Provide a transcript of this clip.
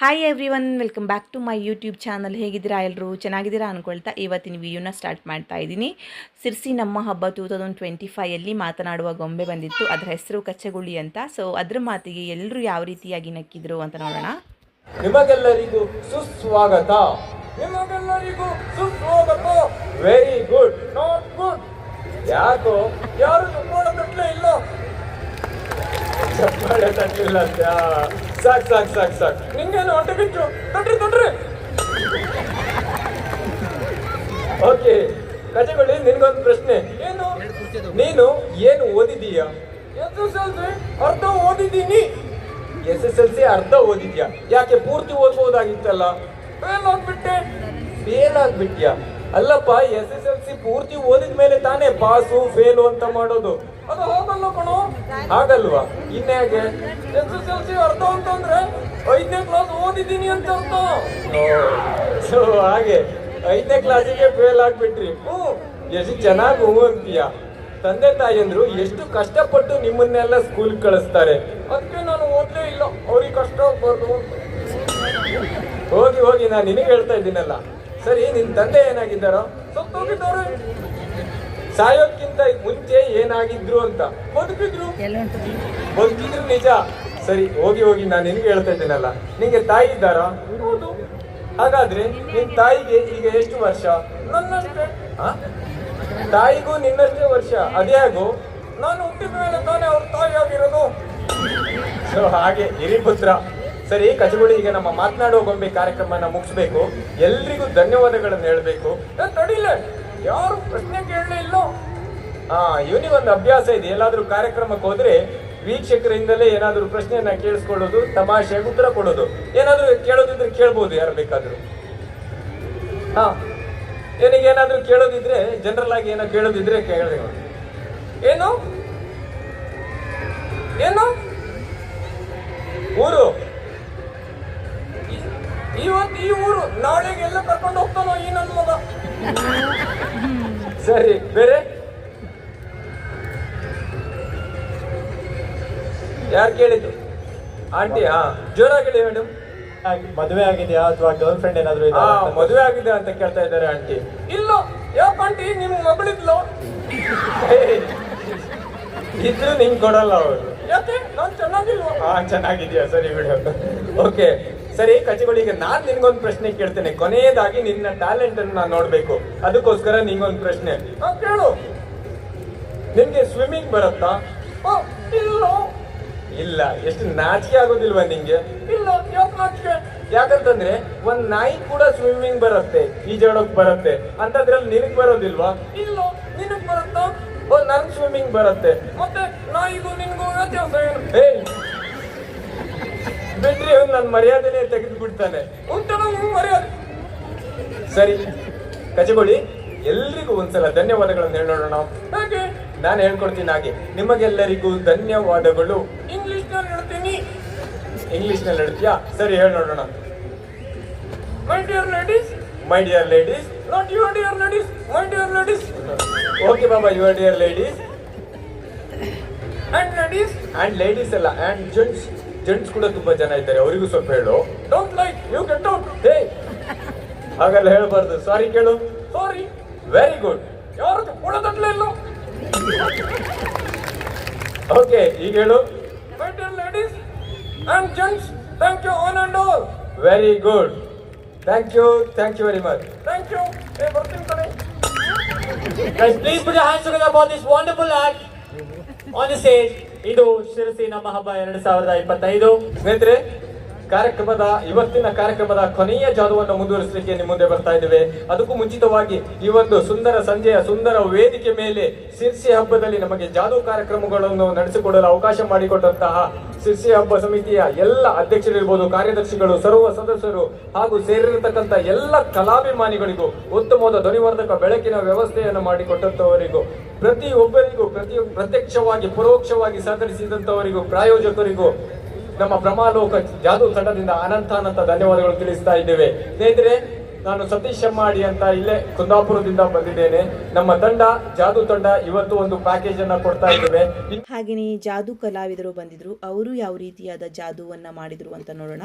Hi everyone welcome back to my YouTube channel ಹೇಗಿದ್ದೀರಾ ಎಲ್ಲರೂ ಚೆನ್ನಾಗಿದ್ದೀರಾ ಅಂದ್ಕೊಳ್ತಾ ಇವತ್ತಿನ ವಿಡಿಯೋನ ಸ್ಟಾರ್ಟ್ ಮಾಡ್ತಾ ಇದ್ದೀನಿ. ಸಿರ್ಸಿ ನಮ್ಮ ಹಬ್ಬ ಟೂ ತೌಸಂಡ್ ಟ್ವೆಂಟಿ ಫೈಯಲ್ಲಿ ಮಾತನಾಡುವ ಗೊಂಬೆ ಬಂದಿತ್ತು. ಅದರ ಹೆಸರು ಕಚ್ಚಗುಳಿ ಅಂತ. ಸೊ ಅದ್ರ ಮಾತಿಗೆ ಎಲ್ಲರೂ ಯಾವ ರೀತಿಯಾಗಿ ನಕ್ಕಿದ್ರು ಅಂತ ನೋಡೋಣ. ನಿಮಗೆಲ್ಲರಿಗೂ ಸುಸ್ವಾಗತ. ನಿಮಗೆಲ್ಲರಿಗೂ ಸುಸ್ವಾಗತ. ವೆರಿ ಗುಡ್ ನಾಟ್ ಗುಡ್ ಯಾಕೋ ಯಾರು ಇಲ್ಲ. ಸಾಕ್ ಸಾಕ್ ಸಾಕ್ ಸಾಕ್. ನಿಂಗೇನು ಹೊಟ್ಟೆ ಬಿಟ್ಟು ತೊಟ್ರಿ ತೊಟ್ರಿ. ಓಕೆ ಕಜೆಗೊಳ್ಳಿ ನಿನ್ಗೊಂದು ಪ್ರಶ್ನೆ. ಏನು? ನೀನು ಏನು ಓದಿದೀಯ ಎಸ್ ಎಸ್ ಅರ್ಧ ಓದಿದ್ದೀನಿ. ಎಸ್ ಎಸ್ ಎಲ್ ಸಿ ಅರ್ಧ ಓದಿದ್ಯಾ? ಯಾಕೆ ಪೂರ್ತಿ ಓದ್ಬೋದಾಗಿತ್ತಲ್ಲ? ಫೇಲ್ ಆಗ್ಬಿಟ್ಟೆ. ಫೇಲ್ ಆಗ್ಬಿಟ್ಯಾ? ಅಲ್ಲಪ್ಪ, ಎಸ್ ಎಸ್ ಎಲ್ ಸಿ ಪೂರ್ತಿ ಓದಿದ ಮೇಲೆ ತಾನೇ ಪಾಸು ಫೇಲು ಅಂತ ಮಾಡೋದು. ಅದು ಹೋಗಲ್ಲ ಕಣೋ? ಹಾಗಲ್ವಾ? ಇನ್ನೇಗೆ ಎಸ್ ಎಸ್ ಎಲ್ ಸಿ ಅರ್ಧ ಅಂತಂದ್ರೆ ಐದನೇ ಕ್ಲಾಸ್ ಓದಿದ್ದೀನಿ ಅಂತ ಅರ್ಥ. ಸೊ ಹಾಗೆ. ಐದನೇ ಕ್ಲಾಸಿಗೆ ಫೇಲ್ ಆಗ್ಬಿಟ್ರಿ. ಹ್ಞೂ. ಎಷ್ಟು ಚೆನ್ನಾಗಿ ಹೂ ಅಂತೀಯ? ತಂದೆ ತಾಯಿಯಂದ್ರು ಎಷ್ಟು ಕಷ್ಟಪಟ್ಟು ನಿಮ್ಮನ್ನೆಲ್ಲ ಸ್ಕೂಲ್ ಕಳಿಸ್ತಾರೆ. ಅದಕ್ಕೆ ನಾನು ಓದ್ಲೇ ಇಲ್ಲ. ಅವ್ರಿಗೆ ಕಷ್ಟ ಆಗ್ಬಾರ್ದು. ಹೋಗಿ ಹೋಗಿ ನಾನು ನಿನಗೆ ಹೇಳ್ತಾ ಇದ್ದೀನಲ್ಲ. ಸರಿ ನಿನ್ ತಂದೆ ಏನಾಗಿದ್ದಾರೋ? ಸತ್ತೋಗಿದ್ದಾರೆ. ಸಾಯೋಕ್ಕಿಂತ ಮುಂಚೆ ಏನಾಗಿದ್ರು ಅಂತ. ಬದುಕಿದ್ರು ಬದುಕಿದ್ರು ನಿಜ. ಸರಿ ಹೋಗಿ ಹೋಗಿ ನಾನು ನಿನ್ಗೆ ಹೇಳ್ತಾ ಇದ್ದೀನಲ್ಲ. ನಿಂಗೆ ತಾಯಿ ಇದ್ದಾರಾ? ಹೌದು. ಹಾಗಾದ್ರೆ ನಿನ್ ತಾಯಿಗೆ ಈಗ ಎಷ್ಟು ವರ್ಷ? ನನ್ನಷ್ಟೇ. ಆ? ತಾಯಿಗೂ ನಿನ್ನಷ್ಟೇ ವರ್ಷ. ಅದೇ ಆಗು ನಾನು ಹುಟ್ಟಿದ ಮೇಲೆ ತಾನೇ ಅವ್ರ ತಾಯಿ ಆಗಿರೋದು. ಸೊ ಹಾಗೆ ಪುತ್ರ. ಸರಿ ಕಚಗುಳಿ ಈಗ ನಮ್ಮ ಮಾತನಾಡುವ ಗೊಂಬೆ ಕಾರ್ಯಕ್ರಮನ ಮುಗಿಸ್ಬೇಕು. ಎಲ್ರಿಗೂ ಧನ್ಯವಾದಗಳನ್ನು ಹೇಳಬೇಕು. ನಾನು ತಡಿಲೆ. ಯಾರು ಪ್ರಶ್ನೆ ಕೇಳಲೇ ಇಲ್ಲೋ? ಹಾ ಇವನಿಗೆ ಒಂದು ಅಭ್ಯಾಸ ಇದೆ. ಎಲ್ಲಾದ್ರೂ ಕಾರ್ಯಕ್ರಮಕ್ಕೆ ಹೋದ್ರೆ ವೀಕ್ಷಕರಿಂದಲೇ ಏನಾದ್ರೂ ಪ್ರಶ್ನೆಯನ್ನ ಕೇಳಿಸ್ಕೊಳ್ಳೋದು ತಮಾಷೆಗೆ ಉತ್ತರ ಕೊಡೋದು. ಏನಾದರೂ ಕೇಳೋದಿದ್ರೆ ಕೇಳ್ಬೋದು ಯಾರು ಬೇಕಾದರೂ. ಹಾ ಏನಾದ್ರೂ ಕೇಳೋದಿದ್ರೆ ಜನರಲ್ ಆಗಿ ಏನೋ ಕೇಳೋದಿದ್ರೆ ಕೇಳಿ ಏನು? ಏನು? ಯಾರು ಕೇಳಿದ್ದು? ಆಂಟಿ ಹಾ. ಜೋರಾಗಿ ಹೇಳಿ ಮೇಡಮ್ ಮದುವೆ ಆಗಿದೆಯಾ ಅಥವಾ ಗರ್ಲ್ ಫ್ರೆಂಡ್ ಏನಾದ್ರು ಹಾ ಮದುವೆ ಆಗಿದೆ ಅಂತ ಕೇಳ್ತಾ ಇದ್ದಾರೆ ಆಂಟಿ. ಇಲ್ಲ ಯಾಕೆ ಆಂಟಿ? ನಿಮ್ ಮಗಳಿದ್ಲು? ಇದ್ರು ನಿಂಗ್ ಕೊಡಲ್ಲ ಅವರು ಯಾಕೆ? ನಾನು ಚೆನ್ನಾಗಿಲ್ವಾ? ಹಾ ಚೆನ್ನಾಗಿದ್ಯಾ? ಸರಿ ಬಿಡು. ಓಕೆ. ಸರಿ ಕಚಿಗಳು ಈಗ ನಾನು ನಿನ್ಗೊಂದು ಪ್ರಶ್ನೆ ಕೇಳ್ತೇನೆ. ಕೊನೆಯದಾಗಿ ನಿನ್ನ ಟ್ಯಾಲೆಂಟ್ ಅನ್ನು ನಾನು ನೋಡ್ಬೇಕು. ಅದಕ್ಕೋಸ್ಕರ ನಿಂಗೊಂದು ಪ್ರಶ್ನೆ. ಹಾ ಕೇಳು. ನಿನ್ಗೆ ಸ್ವಿಮ್ಮಿಂಗ್ ಬರುತ್ತಾ? ಇಲ್ಲ. ಇಲ್ಲ, ಎಷ್ಟು ನಾಚಿಕೆ ಆಗೋದಿಲ್ವಾ ನಿಂಗೆ? ಇಲ್ಲ, ಯಾಕೆ ನಾಚಿಕೆ? ಯಾಕಂತಂದ್ರೆ, ಒಂದ್ ನಾಯಿ ಕೂಡ ಸ್ವಿಮ್ಮಿಂಗ್ ಬರುತ್ತೆ, ಈಜಾಡೋಕ್ ಬರುತ್ತೆ, ಅಂತದ್ರಲ್ಲಿ ನಿನಗ್ ಬರೋದಿಲ್ವಾ? ಇಲ್ಲ, ನಿನಗ್ ಬರುತ್ತಾ? ಓ ನನ್ ಸ್ವಿಮ್ಮಿಂಗ್ ಬರುತ್ತೆ. ಮತ್ತೆ ನಾಯಿಗೂ ನಿನ್ಗೂ ವ್ಯತ್ಯಾಸ ಏನು? ಬಿಟ್ರಿ ಅವ್ನು ನನ್ನ ಮರ್ಯಾದೆನೇ ತೆಗೆದು ಬಿಡ್ತಾನೆ ಮರ್ಯಾದೆ. ಸರಿ ಕಚಗುಳಿ ಎಲ್ರಿಗೂ ಒಂದ್ಸಲ ಧನ್ಯವಾದಗಳನ್ನು ಹೇಳೋಣ ಹಾಗೆ ನಾನು ಹೇಳ್ಕೊಡ್ತೀನಿ ಹಾಗೆ. ನಿಮಗೆಲ್ಲರಿಗೂ ಧನ್ಯವಾದಗಳು. ಇಂಗ್ಲಿಷ್ನಲ್ಲಿ ಹೇಳ್ತೀನಿ. ಇಂಗ್ಲಿಷ್ನಲ್ಲಿ ಹೇಳ್ತೀಯಾ? ಸರಿ ಹೇಳಿ ನೋಡೋಣ. My dear ladies my dear ladies not your dear ladies my dear ladies okay Baba your dear ladies and ladies and ladies ಅಲ್ಲ ಅಂಡ್ ಜೆಂಟ್ಸ್ ಜೆಂಟ್ಸ್ ಕೂಡ ತುಂಬಾ ಜನ ಇದ್ದಾರೆ ಅವರಿಗೂ ಸ್ವಲ್ಪ ಹೇಳು. Don't like you get out hey ಹಾಗೆಲ್ಲ ಹೇಳಬಾರ್ದು. ಸಾರಿ ಕೇಳು. ಸಾರಿ ವೆರಿ ಗುಡ್ ಯಾರು ಕೊಡದಟ್ಲೇ ಇಲ್ಲ? ಓಕೆ ಈಗ ಹೇಳು. Ladies and gents thank you on and all very good thank you thank you very much thank you ಏ ಬರ್ತೀನಿ ಕಣೆ Guys, please put your hands together for this wonderful act. On the stage. ಇದು ಶಿರಸಿ ನಮ್ಮ ಹಬ್ಬ ಎರಡು ಸಾವಿರದ ಇಪ್ಪತ್ತೈದು. ಸ್ನೇಹಿತರೆ ಕಾರ್ಯಕ್ರಮದ, ಇವತ್ತಿನ ಕಾರ್ಯಕ್ರಮದ ಕೊನೆಯ ಜಾದುವನ್ನು ಮುಂದುವರಿಸಲಿಕ್ಕೆ ನಿಮ್ಮ ಮುಂದೆ ಬರ್ತಾ ಇದ್ದೇವೆ. ಅದಕ್ಕೂ ಮುಂಚಿತವಾಗಿ ಈ ಒಂದು ಸುಂದರ ಸಂಜೆಯ ಸುಂದರ ವೇದಿಕೆ ಮೇಲೆ ಸಿರ್ಸಿ ಹಬ್ಬದಲ್ಲಿ ನಮಗೆ ಜಾದು ಕಾರ್ಯಕ್ರಮಗಳನ್ನು ನಡೆಸಿಕೊಡಲು ಅವಕಾಶ ಮಾಡಿಕೊಟ್ಟಂತಹ ಸಿರ್ಸಿ ಹಬ್ಬ ಸಮಿತಿಯ ಎಲ್ಲ ಅಧ್ಯಕ್ಷರಿರ್ಬೋದು, ಕಾರ್ಯದರ್ಶಿಗಳು, ಸರ್ವ ಸದಸ್ಯರು ಹಾಗೂ ಸೇರಿರತಕ್ಕಂಥ ಎಲ್ಲ ಕಲಾಭಿಮಾನಿಗಳಿಗೂ ಉತ್ತಮವಾದ ಧ್ವನಿವರ್ಧಕ ಬೆಳಕಿನ ವ್ಯವಸ್ಥೆಯನ್ನು ಮಾಡಿಕೊಟ್ಟಂತವರಿಗೂ ಪ್ರತಿಯೊಬ್ಬರಿಗೂ ಪ್ರತಿ ಪ್ರತ್ಯಕ್ಷವಾಗಿ, ಪರೋಕ್ಷವಾಗಿ ಸಹಕರಿಸಿದಂಥವರಿಗೂ, ಪ್ರಾಯೋಜಕರಿಗೂ ನಮ್ಮ ಬ್ರಹ್ಮಾಲೋಕ ಜಾದು ತಂಡದಿಂದ ಅನಂತ ಅನಂತ ಧನ್ಯವಾದಗಳು ತಿಳಿಸ್ತಾ ಇದ್ದೇವೆ. ಸ್ನೇಹಿತರೆ, ನಾನು ಸತೀಶ್ ಶಮ್ಮಾಡಿ ಅಂತ ಇಲ್ಲೇ ಕುಂದಾಪುರದಿಂದ ಬಂದಿದ್ದೇನೆ. ನಮ್ಮ ತಂಡ, ಜಾದು ತಂಡ ಇವತ್ತು ಒಂದು ಪ್ಯಾಕೇಜ್ ಅನ್ನ ಕೊಡ್ತಾ ಇದ್ದೇವೆ. ಹಾಗೆಯೇ ಜಾದು ಕಲಾವಿದರು ಬಂದಿದ್ರು. ಅವರು ಯಾವ ರೀತಿಯಾದ ಜಾದುವನ್ನ ಮಾಡಿದ್ರು ಅಂತ ನೋಡೋಣ.